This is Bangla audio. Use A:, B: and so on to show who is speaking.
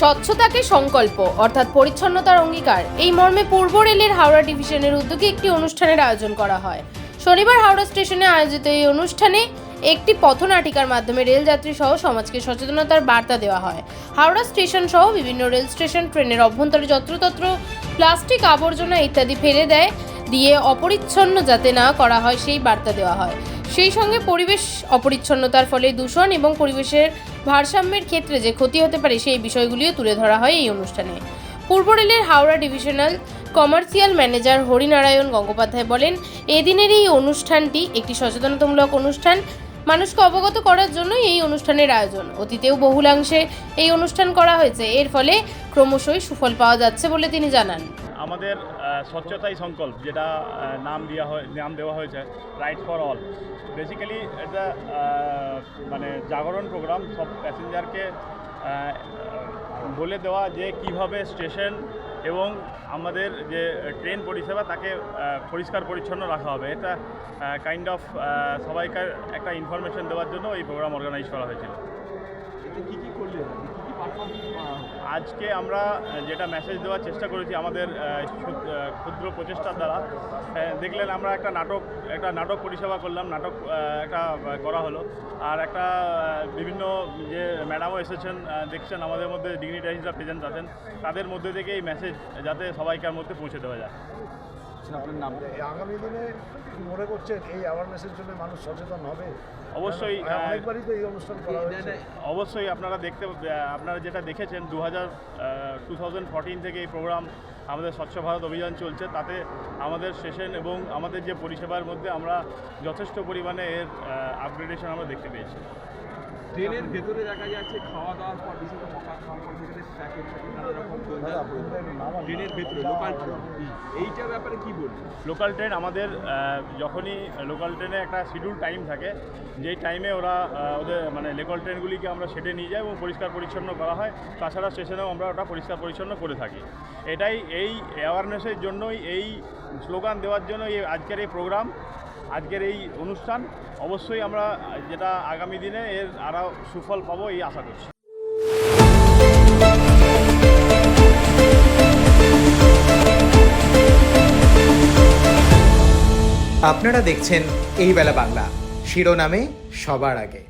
A: স্বচ্ছতাকে সংকল্প, অর্থাৎ পরিচ্ছন্নতার অঙ্গীকার। এই মর্মে পূর্ব রেলের হাওড়া ডিভিশনের উদ্যোগে একটি অনুষ্ঠানের আয়োজন করা হয়। শনিবার হাওড়া স্টেশনে আয়োজিত এই অনুষ্ঠানে একটি পথনাটিকার মাধ্যমে রেলযাত্রী সহ সমাজকে সচেতনতার বার্তা দেওয়া হয়। হাওড়া স্টেশন সহ বিভিন্ন রেল স্টেশন, ট্রেনের অভ্যন্তরে যত্রতত্র প্লাস্টিক আবর্জনা ইত্যাদি ফেলে দেয়, দিয়ে অপরিচ্ছন্ন যাতে না করা হয় সেই বার্তা দেওয়া হয়। সেই সঙ্গে পরিবেশ অপরিচ্ছন্নতার ফলে দূষণ এবং পরিবেশের ভারসাম্যের ক্ষেত্রে যে ক্ষতি হতে পারে সেই বিষয়গুলিও তুলে ধরা হয় এই অনুষ্ঠানে। পূর্ব রেলের Howrah divisional commercial manager Harinarayan Gangopadhyay বলেন, এদিনের এই অনুষ্ঠানটি একটি সচেতনতামূলক অনুষ্ঠান। মানুষকে অবগত করার জন্য এই অনুষ্ঠানের আয়োজন। অতীতেও বহুলাংশে এই অনুষ্ঠান করা হয়েছে। এর ফলে ক্রমশই সুফল পাওয়া যাচ্ছে বলে তিনি জানান।
B: আমাদের স্বচ্ছতাই সংকল্প, যেটা নাম দেওয়া হয়, নাম দেওয়া হয়েছে রাইট ফর অল বেসিক্যালি এটা মানে জাগরণ প্রোগ্রাম সব প্যাসেঞ্জারকে বলে দেওয়া যে কীভাবে স্টেশন এবং আমাদের যে ট্রেন পরিষেবা, তাকে পরিষ্কার পরিচ্ছন্ন রাখা হবে। এটা কাইন্ড অফ সবাইকার একটা ইনফরমেশন দেওয়ার জন্য এই প্রোগ্রাম অর্গানাইজ করা হয়েছিল।
C: কি কি কি
B: আজকে আমরা যেটা মেসেজ দেওয়ার চেষ্টা করেছি আমাদের ক্ষুদ্র প্রচেষ্টার দ্বারা দেখলেন আমরা একটা নাটক একটা নাটক পরিষেবা করলাম, নাটক একটা করা হলো। আর একটা বিভিন্ন যে ম্যাডামও এসেছেন দেখছেন আমাদের মধ্যে ডিগনিটারিজরা প্রেজেন্ট আছেন, তাদের মধ্যে থেকে এই মেসেজ যাতে সবাইকার মধ্যে পৌঁছে দেওয়া যায়।
C: আপনার নাম?
D: আগামী দিনে মনে করছেন এই অ্যাওয়ারনেসের জন্য মানুষ সচেতন হবে?
B: অবশ্যই,
D: অনেকবারই তো এই অনুষ্ঠান করা হয়েছে।
B: অবশ্যই আপনারা দেখতে আপনারা যেটা দেখেছেন দু হাজার টু থাউজেন্ড ফোরটিন থেকে এই প্রোগ্রাম আমাদের স্বচ্ছ ভারত অভিযান চলছে। তাতে আমাদের সেশন এবং আমাদের যে পরিষেবার মধ্যে আমরা যথেষ্ট পরিমাণে এর আপগ্রেডেশন আমরা দেখতে পেয়েছি।
C: ট্রেনের ভেতরে দেখা যাচ্ছে খাওয়া দাওয়ার পর সেখানে প্যাকেট প্যাকেট নানা রকম ট্রেনের ভেতরে লোকাল ট্রেন। এইটার ব্যাপারে কি বলবেন?
B: লোকাল ট্রেন আমাদের যখনই লোকাল ট্রেনে একটা শিডিউল টাইম থাকে যেই টাইমে ওরা ওদের মানে লোকাল ট্রেনগুলিকে আমরা সেটে নিয়ে যাই এবং পরিষ্কার পরিচ্ছন্ন করা হয়। তাছাড়া স্টেশনেও আমরা ওটা পরিষ্কার পরিচ্ছন্ন করে থাকি। এটাই এই অ্যাওয়ারনেসের জন্যই এই স্লোগান দেওয়ার জন্য এই আজকের এই প্রোগ্রাম আজকের এই অনুষ্ঠান, অবশ্যই আমরা যেটা আগামী দিনে এর আরও সুফল পাবো এই আশা করছি।
E: আপনারা দেখছেন এই বেলা বাংলা। শিরোনামে সবার আগে।